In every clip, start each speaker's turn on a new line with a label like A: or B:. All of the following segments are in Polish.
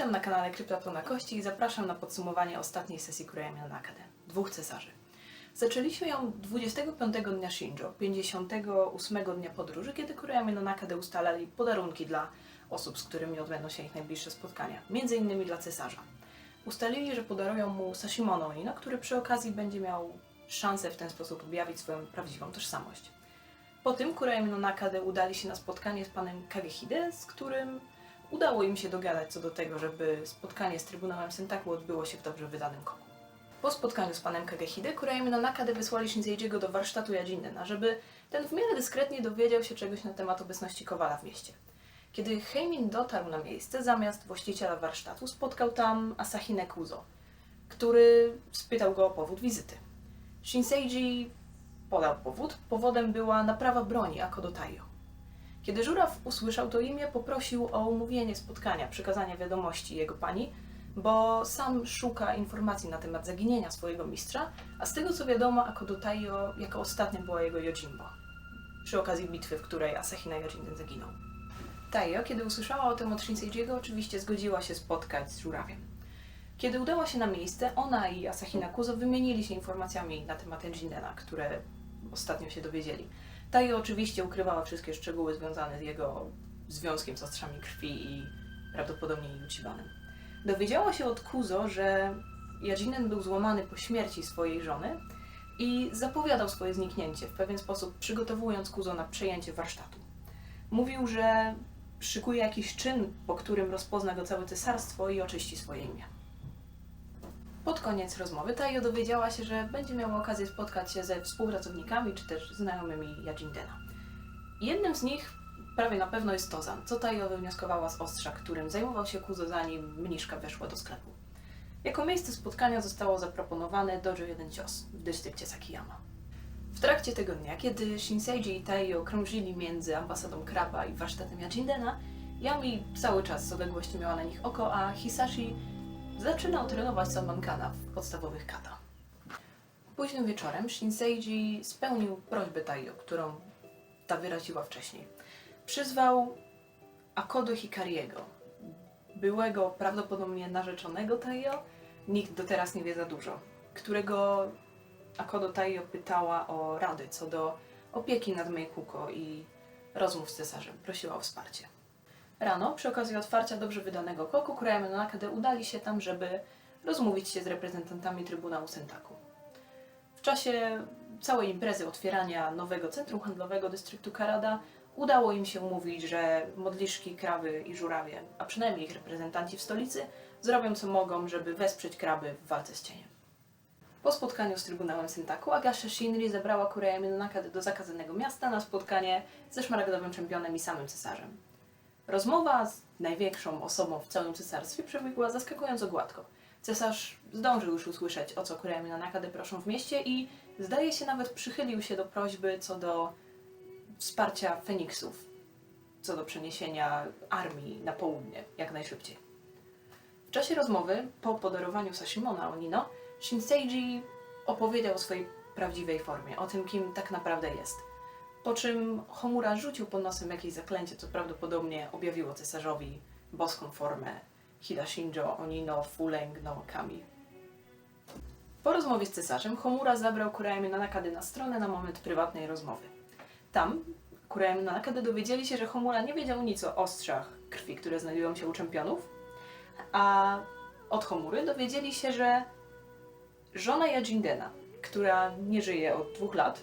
A: Witam na kanale Kryptopona Kości i zapraszam na podsumowanie ostatniej sesji Kurayami no Nakade, dwóch cesarzy. Zaczęliśmy ją 25 dnia Shinjo, 58 dnia podróży, kiedy Kurayami no Nakade ustalali podarunki dla osób, z którymi odbędą się ich najbliższe spotkania, między innymi dla cesarza. Ustalili, że podarują mu Sashimono Ino, który przy okazji będzie miał szansę w ten sposób objawić swoją prawdziwą tożsamość. Po tym Kurayami no Nakade udali się na spotkanie z panem Kagehide, z którym udało im się dogadać co do tego, żeby spotkanie z Trybunałem Sentaku odbyło się w dobrze wydanym koku. Po spotkaniu z panem Kagehide, Kurayami no Nakade wysłali Shinzeijiego do warsztatu Yajindena, żeby ten w miarę dyskretnie dowiedział się czegoś na temat obecności Kowala w mieście. Kiedy Heimin dotarł na miejsce, zamiast właściciela warsztatu spotkał tam Asahine Kuzo, który spytał go o powód wizyty. Shinseiji podał powód. Powodem była naprawa broni Akodo Taiyo. Kiedy żuraw usłyszał to imię, poprosił o umówienie spotkania, przekazania wiadomości jego pani, bo sam szuka informacji na temat zaginienia swojego mistrza, a z tego co wiadomo, Akodo Taiyo jako ostatnia była jego Yojimbo, przy okazji bitwy, w której Asahina Yojinden zaginął. Taiyo, kiedy usłyszała o tym od Shinseijiego, oczywiście zgodziła się spotkać z żurawiem. Kiedy udała się na miejsce, ona i Asahina Kuzo wymienili się informacjami na temat Enjindena, które ostatnio się dowiedzieli. Taiyo oczywiście ukrywała wszystkie szczegóły związane z jego związkiem z ostrzami krwi i prawdopodobnie Yuchibanem. Dowiedziała się od Kuzo, że Yajinen był złamany po śmierci swojej żony i zapowiadał swoje zniknięcie w pewien sposób, przygotowując Kuzo na przejęcie warsztatu. Mówił, że szykuje jakiś czyn, po którym rozpozna go całe cesarstwo i oczyści swoje imię. Pod koniec rozmowy Taiyo dowiedziała się, że będzie miała okazję spotkać się ze współpracownikami czy też znajomymi Yajindena. Jednym z nich prawie na pewno jest Tozan, co Taiyo wywnioskowała z ostrza, którym zajmował się Kuzo zanim mniszka weszła do sklepu. Jako miejsce spotkania zostało zaproponowane Dojo Jeden Cios w dystrykcie Sakiyama. W trakcie tego dnia, kiedy Shinseiji i Taiyo krążyli między ambasadą Kraba i warsztatem Yajindena, Yami cały czas z odległości miała na nich oko, a Hisashi zaczynał trenować Salmankana w podstawowych kata. Późnym wieczorem Shinseiji spełnił prośbę Taiyo, którą ta wyraziła wcześniej. Przyzwał Akodo Hikariego, byłego prawdopodobnie narzeczonego Taiyo, nikt do teraz nie wie za dużo, którego Akodo Taiyo pytała o rady co do opieki nad Meikuko i rozmów z cesarzem. Prosiła o wsparcie. Rano, przy okazji otwarcia dobrze wydanego koku, Kurayama no Nakade udali się tam, żeby rozmówić się z reprezentantami Trybunału Sentaku. W czasie całej imprezy otwierania nowego centrum handlowego dystryktu Karada udało im się umówić, że modliszki, kraby i żurawie, a przynajmniej ich reprezentanci w stolicy, zrobią co mogą, żeby wesprzeć kraby w walce z cieniem. Po spotkaniu z Trybunałem Sentaku, Agasha Shinri zabrała Kurayami no Nakade do zakazanego miasta na spotkanie ze szmaragdowym czempionem i samym cesarzem. Rozmowa z największą osobą w całym cesarstwie przebiegła zaskakująco gładko. Cesarz zdążył już usłyszeć, o co Kurayami no Nakade proszą w mieście i zdaje się nawet przychylił się do prośby co do wsparcia Feniksów, co do przeniesienia armii na południe jak najszybciej. W czasie rozmowy, po podarowaniu Sashimona Onino, Shinseiji opowiedział o swojej prawdziwej formie, o tym, kim tak naprawdę jest. Po czym Homura rzucił pod nosem jakieś zaklęcie, co prawdopodobnie objawiło cesarzowi boską formę Hidashinjo Onino Fuleng no Kami. Po rozmowie z cesarzem Homura zabrał Kurayami no Nakade na stronę na moment prywatnej rozmowy. Tam Kurayami no Nakade dowiedzieli się, że Homura nie wiedział nic o ostrzach krwi, które znajdują się u czempionów, a od Homury dowiedzieli się, że żona Yajindena, która nie żyje od dwóch lat,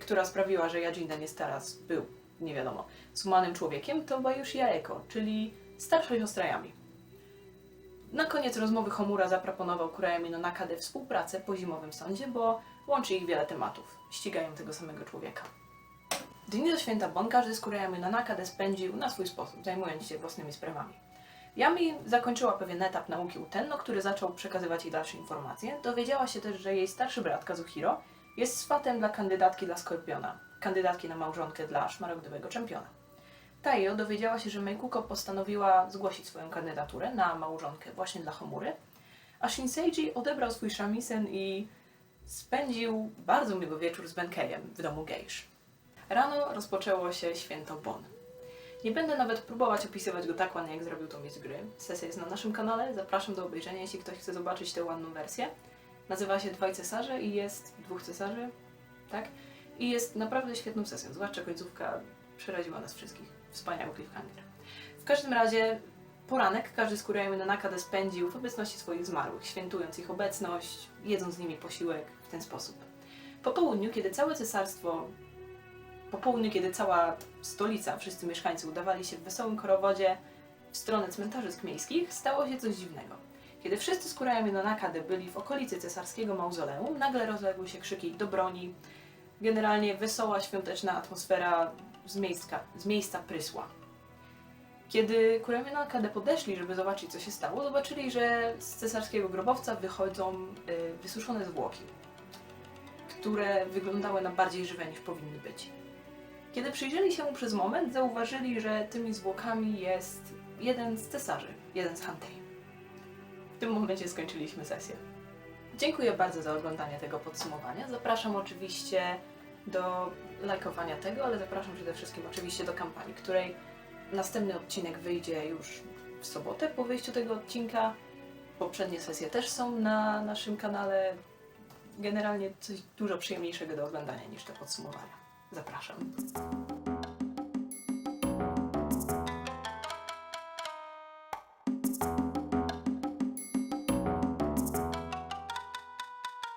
A: która sprawiła, że Yajinden jest teraz, był, nie wiadomo, sumanym człowiekiem, to Bayushi Aeko, czyli starsza siostra Yami. Na koniec rozmowy Homura zaproponował Kurayami no Nakade współpracę po zimowym sądzie, bo łączy ich wiele tematów. Ścigają tego samego człowieka. Dni do święta Bon każdy z Kurayami no Nakade spędził na swój sposób, zajmując się własnymi sprawami. Yami zakończyła pewien etap nauki u Tenno, który zaczął przekazywać jej dalsze informacje. Dowiedziała się też, że jej starszy brat Kazuhiro jest swatem dla kandydatki dla Skorpiona, kandydatki na małżonkę dla szmaragdowego czempiona. Taiyo dowiedziała się, że Meikuko postanowiła zgłosić swoją kandydaturę na małżonkę właśnie dla Homury, a Shinseiji odebrał swój shamisen i spędził bardzo miły wieczór z Benkejem w domu Geish. Rano rozpoczęło się święto Bon. Nie będę nawet próbować opisywać go tak ładnie, jak zrobił to mistrz gry. Sesja jest na naszym kanale, zapraszam do obejrzenia, jeśli ktoś chce zobaczyć tę ładną wersję. Nazywa się Dwaj Cesarze i jest dwóch cesarzy, tak? I jest naprawdę świetną sesją, zwłaszcza końcówka przeraziła nas wszystkich. Wspaniały cliffhanger. W każdym razie poranek każdy z Kurajmy na Nakadę spędził w obecności swoich zmarłych, świętując ich obecność, jedząc z nimi posiłek w ten sposób. Po południu, kiedy całe cesarstwo, po południu, kiedy cała stolica, wszyscy mieszkańcy udawali się w wesołym korowodzie w stronę cmentarzysk miejskich, stało się coś dziwnego. Kiedy wszyscy z Kurajmy na Nakadę byli w okolicy cesarskiego mauzoleum, nagle rozległy się krzyki do broni, generalnie wesoła, świąteczna atmosfera z, miejsca, z miejsca prysła. Kiedy Kurajmy na Nakadę podeszli, żeby zobaczyć, co się stało, zobaczyli, że z cesarskiego grobowca wychodzą y, wysuszone zwłoki, które wyglądały na bardziej żywe niż powinny być. Kiedy przyjrzeli się mu przez moment, zauważyli, że tymi zwłokami jest jeden z cesarzy, jeden z Hantei. Tym momencie skończyliśmy sesję. Dziękuję bardzo za oglądanie tego podsumowania. Zapraszam oczywiście do lajkowania tego, ale zapraszam przede wszystkim oczywiście do kampanii, której następny odcinek wyjdzie już w sobotę po wyjściu tego odcinka. Poprzednie sesje też są na naszym kanale. Generalnie coś dużo przyjemniejszego do oglądania niż te podsumowania. Zapraszam.